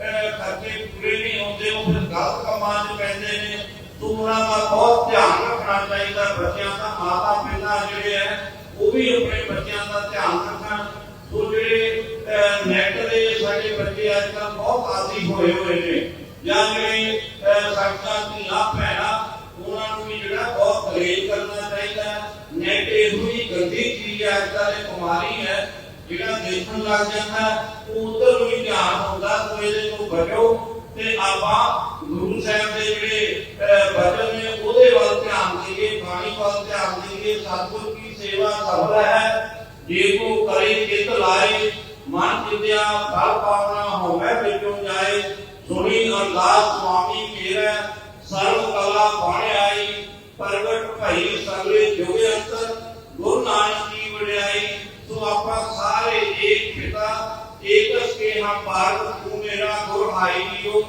ਖਰਚੇ ਪੂਰੇ ਨਹੀਂ ਹੁੰਦੇ ਉਹ ਫਿਰ ਗਲਤ ਕੰਮਾਂ 'ਚ ਪੈਂਦੇ ਨੇ। ਉਹਨਾਂ ਦਾ ਬਹੁਤ ਧਿਆਨ ਰੱਖਣਾ ਚਾਹੀਦਾ ਬੱਚਿਆਂ ਦਾ ਮਾਤਾ ਪਿਤਾ ਜਿਹੜੇ ਹੈ ਉਹ ਵੀ ਆਪਣੇ ਬੱਚਿਆਂ ਦਾ ਧਿਆਨ ਰੱਖਣ। ਸੋ ਜਿਹੜੇ ਨੈਟ ਦੇ ਸਾਡੇ ਬੱਚੇ ਅੱਜ ਕੱਲ ਬਹੁਤ ਆਦੀ ਹੋਏ ਹੋਏ ਨੇ। ਜਾਂ ਜਿਹੜੇ ਅਹ, ਧੀਆਂ ਭੈਣਾਂ ਉਹਨਾਂ ਨੂੰ ਵੀ ਜਿਹੜਾ ਬਹੁਤ ਗਰੇਜ ਕਰਨਾ ਚਾਹੀਦਾ ਹੈ ਨੈਟ ਇਹੋ ਹੀ ਗੰਦੀ ਚੀਜ਼ ਹੈ ਅੱਜ ਕੱਲ੍ਹ ਇਹ ਕੁਮਾਰੀ ਹੈ ਜਿਹੜਾ ਦੇਖਣ ਲੱਗ ਜਾਂਦਾ ਹੈ, ਉਹ ਉਧਰ ਨੂੰ ਹੀ ਧਿਆਨ ਹੁੰਦਾ ਸੋ ਇਹਦੇ ਤੋਂ ਬਚੋ ਤੇ ਆਪਾਂ ਗੁਰੂ ਸਾਹਿਬ ਦੇ ਜਿਹੜੇ ਅਹ, ਬਚਨ ਨੇ ਉਹਦੇ ਵੱਲ ਧਿਆਨ ਦੇਈਏ ਬਾਣੀ ਵੱਲ ਧਿਆਨ ਦੇਈਏ ਸਤਿਗੁਰ ਕੀ ਸੇਵਾ ਸਫਲ ਹੈ ਜੇ ਕੋ ਕਰੇ ਚਿਤ ਲਾਏ ਮਨ ਚਿਤਿਆ ਫਲ ਪਾਵਨਾ ਹੋਵੇ ਵਿੱਚੋਂ ਜਾਏ ਸੁਣੀ ਅਰਦਾਸ ਸੁਆਮੀ ਮੇਰਾ ਸਰਵ ਕਲਾ ਬਣ ਆਈ ਪ੍ਰਗਟ ਭਈ ਸਗਲੇ ਜੁਗੇ ਅੰਤਰ, ਗੁਰੂ ਨਾਨਕ ਦੀ ਵਡਿਆਈ ਸੋ ਆਪਾਂ ਸਾਰੇ ਇੱਕ ਪਿਤਾ, ਏਕਸ ਕੇ ਹਮ ਭਾਰਤ ਤੂੰ ਮੇਰਾ ਗੁਰ ਹਾਈ ਜੀਓ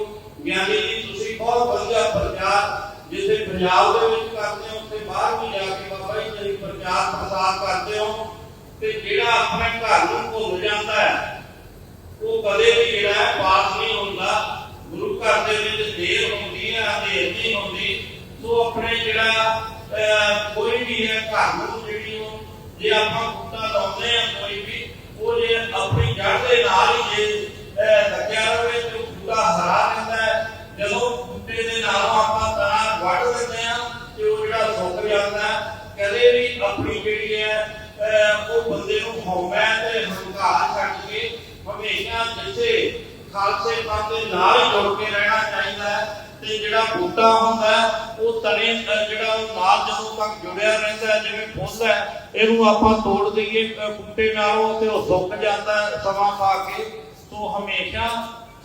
ਗਿਆਨੀ ਜੀ, ਤੁਸੀਂ ਬਹੁਤ ਵਧੀਆ ਪ੍ਰਚਾਰ ਜਿੱਥੇ ਪੰਜਾਬ ਦੇ ਵਿੱਚ ਕਰਦੇ ਹੋ ਤੇ ਬਾਹਰ ਵੀ ਜਾ ਕੇ ਬਾਬਾ ਜੀ ਤੁਸੀਂ ਪ੍ਰਚਾਰ ਪ੍ਰਸਾਰ ਕਰਦੇ ਹੋ ਤੇ ਜਿਹੜਾ ਆਪਣੇ ਘਰ ਨੂੰ ਭੁੱਲ ਜਾਂਦਾ ਹੈ ਉਹ ਕਦੇ ਵੀ ਜਿਹੜਾ ਹੈ ਪਾਸ ਨਹੀਂ ਹੁੰਦਾ ਗੁਰੂ ਘਰ ਦੇ ਵਿੱਚ ਦੇਰ ਹੁੰਦੀ ਹੈ ਹਨੇਰ ਨਹੀਂ ਹੁੰਦੀ ਸੋ ਆਪਣੇ ਜਿਹੜਾ ਅਹ, ਕੋਈ ਵੀ ਹੈ ਘਰ ਨੂੰ ਜਿਹੜੀ ਉਹ ਜੇ ਆਪਾਂ ਬੂਟਾ ਲਾਉਂਦੇ ਆ ਕੋਈ ਵੀ ਉਹ ਜੇ ਆਪਣੀ ਜੜ ਦੇ ਨਾਲ ਹੀ ਜੇ ਅਹ, ਲੱਗਿਆ ਰਵੇ ਤੇ ਉਹ ਬੂਟਾ ਹਰਾ ਰਹਿੰਦਾ ਹੈ। ਜਦੋਂ ਬੂਟੇ ਦੇ ਨਾਲੋਂ ਆਪਾਂ ਤਣਾ ਵੱਢ ਦਿੰਦੇ ਆ ਤੇ ਉਹ ਜਿਹੜਾ ਸੁੱਕ ਜਾਂਦਾ ਹੈ, ਕਦੇ ਵੀ ਆਪਣੀ ਜਿਹੜੀ ਹੈ ਅਹ, ਉਹ ਬੰਦੇ ਨੂੰ ਹਉਮੈ ਤੇ ਹੰਕਾਰ ਛੱਡ ਕੇ ਹਮੇਸ਼ਾ ਜਿਸੇ ਖਾਲਸੇ ਪੰਥ ਦੇ ਨਾਲ ਹੀ ਜੁੜ ਕੇ ਰਹਿਣਾ ਚਾਹੀਦਾ ਹੈ ਤੇ ਜਿਹੜਾ ਬੂਟਾ ਹੁੰਦਾ ਉਹ ਤਣੇ ਜਿਹੜਾ ਨਾਲ ਜਦੋਂ ਤੱਕ ਜੁੜਿਆ ਰਹਿੰਦਾ ਜਿਵੇਂ ਫੁੱਲ ਹੈ, ਇਹਨੂੰ ਆਪਾਂ ਤੋੜ ਦਈਏ ਬੂਟੇ ਨਾਲੋਂ ਤੇ ਉਹ ਸੁੱਕ ਜਾਂਦਾ ਸਮਾਂ ਪਾ ਕੇ। ਸੋ ਹਮੇਸ਼ਾ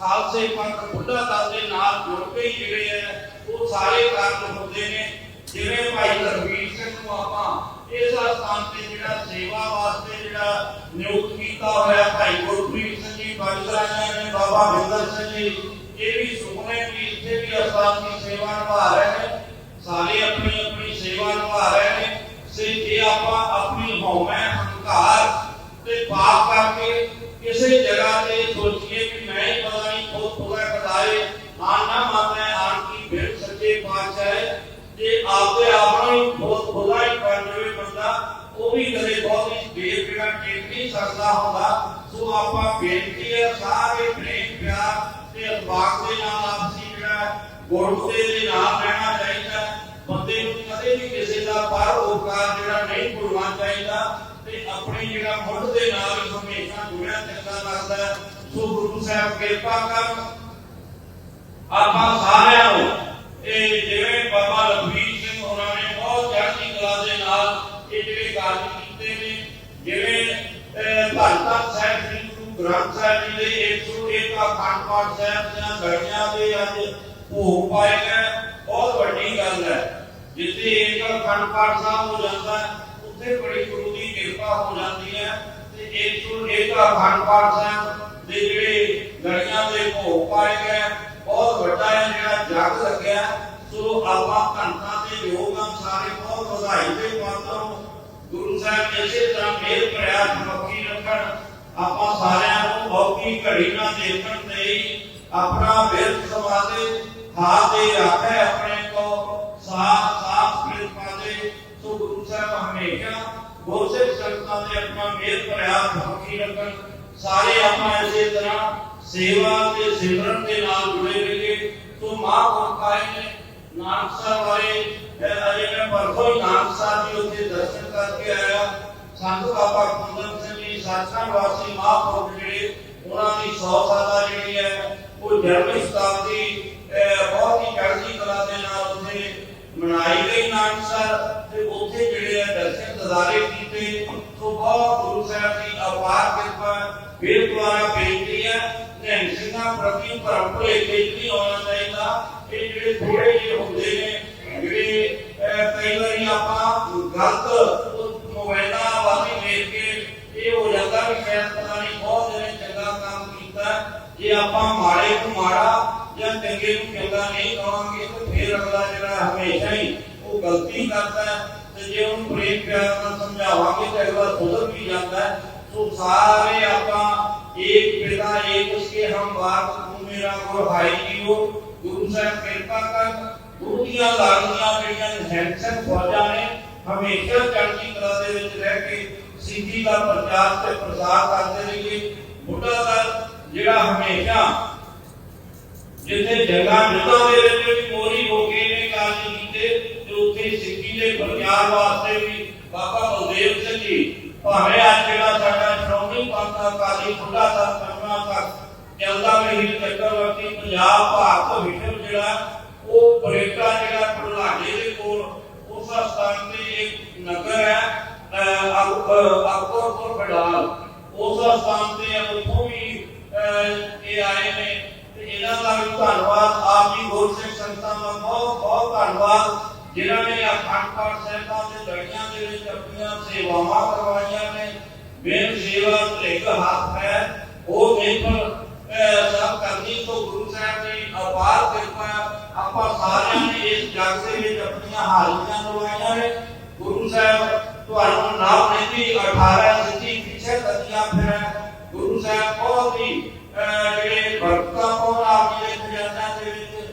ਖਾਲਸੇ ਪੰਥ ਬੁੱਢਾ ਦਲ ਦੇ ਨਾਲ ਜੁੜ ਕੇ ਜਿਹੜੇ ਹੈ, ਉਹ ਸਾਰੇ ਕਾਰਨ ਹੁੰਦੇ ਨੇ। ਜਿਵੇਂ ਭਾਈ ਰਵੀਰ ਸਿੰਘ ਨੂੰ ਆਪਾਂ ਇਸ ਸਥਾਨ ਤੇ ਜਿਹੜਾ ਸੇਵਾ ਵਾਸਤੇ ਜਿਹੜਾ ਨਿਯੁਕਤ ਕੀਤਾ ਹੋਇਆ ਭਾਈ ਗੁਰਪ੍ਰੀਤ ਸਿੰਘ ਜੀ ਬਾਜਰਾਇਆ ਨੇ ਬਾਬਾ ਬਿੰਦਰ ਸਿੰਘ ਜੀ ਇਹ ਵੀ ਸੁਖਨੇ ਵੀ ਇੱਥੇ ਵੀ ਅਸਥਾਨ ਦੀ ਸੇਵਾ ਨਿਭਾ ਰਹੇ ਨੇ ਸਾਰੇ ਆਪਣੀ ਆਪਣੀ ਸੇਵਾ ਨਿਭਾ ਰਹੇ ਨੇ ਸੇ ਜੇ ਆਪਾਂ ਆਪਣੀ ਹਉਮੈ ਹੰਕਾਰ ਤੇ ਪਾਪ ਕਰਕੇ ਕਿਸੇ ਜਗ੍ਹਾ ਤੇ ਸੋਚੀਏ ਕਿ ਮੈਂ ਹੀ ਪਤਾ ਨਹੀਂ ਖੁਦ ਖੁਦਾ ਖਦਾਏ ਆਨ ਨਾ ਮੰਨੈ ਆਨ ਕੀ ਫਿਰ ਸੱਚੇ ਪਾਤਸ਼ਾਹ ਹੈ ਜੇ ਆਪਦੇ ਆਪਣਾ ਹੀ ਖੁਦ ਖੁਦਾ ਹੀ ਬਣ ਜਾਵੇ ਬੰਦਾ ਉਹ ਵੀ ਕਦੇ ਬਹੁਤ ਹੀ ਦੇਰ ਜਿਹੜਾ ਟਿਕ ਨਹੀਂ ਸਕਦਾ ਹੁੰਦਾ ਸੋ ਆਪਾਂ ਬੇਨਤੀ ਹੈ ਸਾਰੇ ਪ੍ਰੇਮ ਪਿਆਰ ਤੇ ਦੇ ਨਾਲ ਆਪਸੀ ਜਿਹੜਾ ਗੁਰਮੁਖੇ ਦੇ ਨਾਲ ਰਹਿਣਾ ਚਾਹੀਦਾ ਬੰਦੇ ਨੂੰ ਕਦੇ ਵੀ ਕਿਸੇ ਦਾ ਪਰ ਜਿਹੜਾ ਨਹੀਂ ਭੁੱਲਣਾ ਚਾਹੀਦਾ ਤੇ ਆਪਣੀ ਜਿਹੜਾ ਮੁੱਢ ਦੇ ਨਾਲ ਹਮੇਸ਼ਾ ਜੁੜਿਆ ਚੰਗਾ ਲੱਗਦਾ ਸੋ ਗੁਰੂ ਸਾਹਿਬ ਕਿਰਪਾ ਕਰਨ ਆਪਾਂ ਸਾਰਿਆਂ ਨੂੰ ਇਹ ਜਿਵੇਂ ਬਾਬਾ ਲਖਵੀਰ ਸਿੰਘ ਹੋਰਾਂ ਨੇ ਬਹੁਤ ਚੜ੍ਹਦੀ ਕਲਾ ਦੇ ਨਾਲ ਇਹ ਜਿਹੜੇ ਕਾਰਜ ਕੀਤੇ ਨੇ ਜਿਵੇਂ ਅਹ, ਸਾਹਿਬ ਸ੍ਰੀ ਗ੍ਰੰਥ ਸਾਹਿਬ ਜੀ ਦੇ 101 ਅਖੰਡ ਪਾਠ ਸਾਹਿਬ ਦੀਆਂ ਗੜੀਆਂ ਦੇ ਅੱਜ ਭੋਗ ਪਾਏ ਗਏ ਬਹੁਤ ਵੱਡੀ ਗੱਲ ਹੈ। ਜਿੱਥੇ ਇੱਕ ਅਖੰਡ ਪਾਠ ਸਾਹਿਬ ਹੋ ਜਾਂਦਾ ਹੈ, ਉੱਥੇ ਬੜੀ ਗੁਰੂ ਦੀ ਕਿਰਪਾ ਹੋ ਜਾਂਦੀ ਹੈ। ਤੇ 101 ਅਖੰਡ ਪਾਠ ਸਾਹਿਬ ਦੇ ਜਿਹੜੇ ਗੜੀਆਂ ਦੇ ਭੋਗ ਪਾਏ ਗਏ ਬਹੁਤ ਵੱਡਾ ਹੈ ਜਿਹੜਾ ਜਗ ਲੱਗਿਆ ਸੋ ਆਪਾਂ ਘੰਟਾ ਤੇ ਯੋਗਾਂ ਸਾਰੇ ਬਹੁਤ ਵਧਾਈ ਦੇ ਪਾਤਰ ਹੋ। ਗੁਰੂ ਸਾਹਿਬ ਇਸੇ ਤਰ੍ਹਾਂ ਮੇਰ ਭਰਿਆ ਮੱਖੀ ਰੱਖਣ ਆਪਾਂ ਸਾਰਿਆਂ ਨੂੰ ਔਕੀ ਘੜੀ ਨਾ ਦੇਖਣ ਤੇ ਹੀ ਆਪਣਾ ਬਿਰਤ ਸਮਾਦੇ ਹਾਥ ਦੇ ਰੱਖੇ ਆਪਣੇ ਕੋ ਸਾਥ ਸਾਥ ਮਿਲ ਪਾਦੇ ਸੋ ਗੁਰੂ ਸਾਹਿਬ ਹਮੇਸ਼ਾ ਗੁਰਸਿੱਖ ਸੰਗਤਾਂ ਦੇ ਆਪਣਾ ਮੇਰ ਭਰਿਆ ਮੱਖੀ ਰੱਖਣ। ਸਾਰੇ ਆਪਾਂ ਇਸੇ ਤਰ੍ਹਾਂ ਸੇਵਾ ਤੇ ਸਿਮਰਨ ਦੇ ਨਾਲ ਜੁੜੇ ਰਹੀਏ। ਸੋ ਮਹਾਂਪੁਰਖ ਆਏ ਨੇ, ਨਾਨਕ ਸਾਹਿਬ ਵਾਲੇ ਇਹ ਅਜੇ ਮੈਂ ਪਰਸੋਂ ਹੀ ਨਾਨਕ ਸਾਹਿਬ ਜੀ ਉੱਥੇ ਦਰਸ਼ਨ ਕਰਕੇ ਆਇਆ। ਸੰਤ ਬਾਬਾ ਕੁੰਦਨ ਸਿੰਘ ਜੀ ਸਾਚਾ ਵਾਸੀ ਮਹਾਂਪੁਰਖ ਜਿਹੜੇ ਉਹਨਾਂ ਦੀ 100 ਸਾਲਾ ਜਿਹੜੀ ਹੈ ਉਹ ਜਨਮ ਸ਼ਤਾਬਦੀ ਅਹ, ਬਹੁਤ ਹੀ ਚੜ੍ਹਦੀ ਕਲਾ ਦੇ ਨਾਲ ਉੱਥੇ ਮਨਾਈ ਗਈ ਨਾਨਕ ਸਾਹਿਬ ਤੇ ਉੱਥੇ ਜਿਹੜੇ ਆ ਦਰਸ਼ਨ ਨਜ਼ਾਰੇ ਕੀਤੇ। ਸੋ ਬਹੁਤ ਗੁਰੂ ਸਾਹਿਬ ਦੀ ਅਪਾਰ ਕਿਰਪਾ ਫਿਰ ਦੁਆਰਾ ਬੇਨਤੀ ਹੈ ਨਿਹੰਗ ਸਿੰਘਾਂ ਪ੍ਰਤੀ ਭਰਮ ਭੁਲੇਖੇ ਚ ਨਹੀਂ ਆਉਣਾ ਚਾਹੀਦਾ। ਇਹ ਜਿਹੜੇ ਥੋੜੇ ਜਿਹੇ ਹੁੰਦੇ ਨੇ ਜਿਹੜੇ ਅਹ, ਕਈ ਵਾਰੀ ਆਪਾਂ ਗਲਤ ਉਹ ਮੋਬਾਈਲਾਂ ਵਾਲੀ ਵੇਖ ਕੇ ਇਹ ਹੋ ਜਾਂਦਾ ਵੀ ਸ਼ਾਇਦ ਪਤਾ ਨਹੀਂ ਬਹੁਤ ਜਿਹਨੇ ਚੰਗਾ ਕੰਮ ਕੀਤਾ ਜੇ ਆਪਾਂ ਮਾੜੇ ਨੂੰ ਮਾੜਾ ਜਾਂ ਚੰਗੇ ਨੂੰ ਚੰਗਾ ਨਹੀਂ ਕਹਾਂਗੇ ਤਾਂ ਫਿਰ ਅਗਲਾ ਜਿਹੜਾ ਹਮੇਸ਼ਾ ਹੀ ਉਹ ਗਲਤੀ ਕਰਦਾ ਹੈ ਤੇ ਜੇ ਉਹਨੂੰ ਪ੍ਰੇਮ ਪਿਆਰ ਨਾਲ ਸਮਝਾਵਾਂਗੇ ਤਾਂ ਅਗਲਾ ਸੁਧਰ ਵੀ ਜਾਂਦਾ ਹੈ ਸੋ ਸਾਰੇ ਆਪਾਂ ਇੱਕ ਪਿਤਾ ਇੱਕ ਉਸਕੇ ਹਮ ਬਾਤ ਤੂੰ ਮੇਰਾ ਗੁਰ ਭਾਈ ਜੀਓ ਗੁਰੂ ਸਾਹਿਬ ਕਿਰਪਾ ਕਰ ਗੁਰੂ ਦੀਆਂ ਲਾੜੀਆਂ ਜਿਹੜੀਆਂ ਹੈਂਸਨ ਫੌਜਾਂ ਨੇ ਹਮੇਸ਼ਾ ਚੜ੍ਹਦੀ ਕਲਾ ਦੇ ਵਿੱਚ ਰਹਿ ਕੇ ਸਿੱਖੀ ਦਾ ਪ੍ਰਚਾਰ ਤੇ ਪ੍ਰਸਾਰ ਕਰਦੇ ਰਹੀਏ। ਬੁੱਢਾ ਦਾ ਜਿਹੜਾ ਹਮੇਸ਼ਾ ਜਿੱਥੇ ਜੰਗਾਂ ਜੁੱਧਾਂ ਦੇ ਵਿੱਚ ਵੀ ਮੋਰੀ ਹੋ ਕੇ ਨੇ ਕਾਰਜ ਕੀਤੇ, ਤੇ ਉੱਥੇ ਸਿੱਖੀ ਦੇ ਪ੍ਰਚਾਰ ਵਾਸਤੇ ਵੀ ਬਾਬਾ ਬਲਦੇਵ ਸਿੰਘ ਜੀ, ਭਾਵੇਂ ਅੱਜ ਜਿਹੜਾ ਸਾਡਾ ਸ਼੍ਰੋਮਣੀ ਪੰਥ ਅਕਾਲੀ ਬੁੱਢਾ ਦਾ ਪੰਜਵਾਂ ਤੱਕ ਚੱਲਦਾ ਰਹੀ ਚੱਕਰਵਰਤੀ ਪੰਜਾਬ ਭਾਰਤ ਵਿਸ਼ਵ ਜਿਹੜਾ ਉਹ ਬਰੇਟਾ ਜਿਹੜਾ ਪ੍ਰਲਾਡੇ ਦੇ ਕੋਲ, ਉਸ ਸਥਾਨ ਤੇ ਇੱਕ ਨਗਰ ਹੈ ਅਹ, ਅਕ- ਅਹ, ਅਕਬਰਪੁਰ ਬਡਾਲ ਉਸ ਸਥਾਨ ਤੇ ਉੱਥੋਂ ਵੀ ਅਹ, ਇਹ ਆਏ ਨੇ ਤੇ ਇਹਨਾਂ ਦਾ ਵੀ ਧੰਨਵਾਦ ਆਪ ਜੀ ਗੁਰਸਿੱਖ ਸੰਗਤਾਂ ਦਾ ਬਹੁਤ ਬਹੁਤ ਧੰਨਵਾਦ ਜਿਨ੍ਹਾਂ ਨੇ ਅਖੰਡ ਪਾਠ ਸਾਹਿਬਾਂ ਦੇ ਲੜੀਆਂ ਦੇ ਵਿੱਚ ਆਪਣੀਆਂ ਸੇਵਾਵਾਂ ਕਰਵਾਈਆਂ ਨੇ ਬਿਨ ਸੇਵਾ ਭਲੇਖ ਹੱਥ ਹੈ ਉਹ ਨਿਰਭਰ ਅਹ, ਸਭ ਕਰਨੀ ਤੋਂ ਗੁਰੂ ਸਾਹਿਬ ਦੀ ਅਪਾਰ ਕਿਰਪਾ ਆਪਾਂ ਸਾਰਿਆਂ ਨੇ ਇਸ ਜਗ ਦੇ ਵਿੱਚ ਆਪਣੀਆਂ ਹਾਜ਼ਰੀਆਂ ਲਵਾਈਆਂ ਨੇ ਗੁਰੂ ਸਾਹਿਬ ਤੁਹਾਨੂੰ ਨਾਮ ਨਹੀਂ 18 ਸੱਚੀ ਪਿੱਛੇ ਤਦੀਆਂ ਫਿਰ ਗੁਰੂ ਸਾਹਿਬ ਬਹੁਤ ਹੀ ਜਿਹੜੇ ਵਰਤਾ ਕੋਲ ਆਪ ਜੀ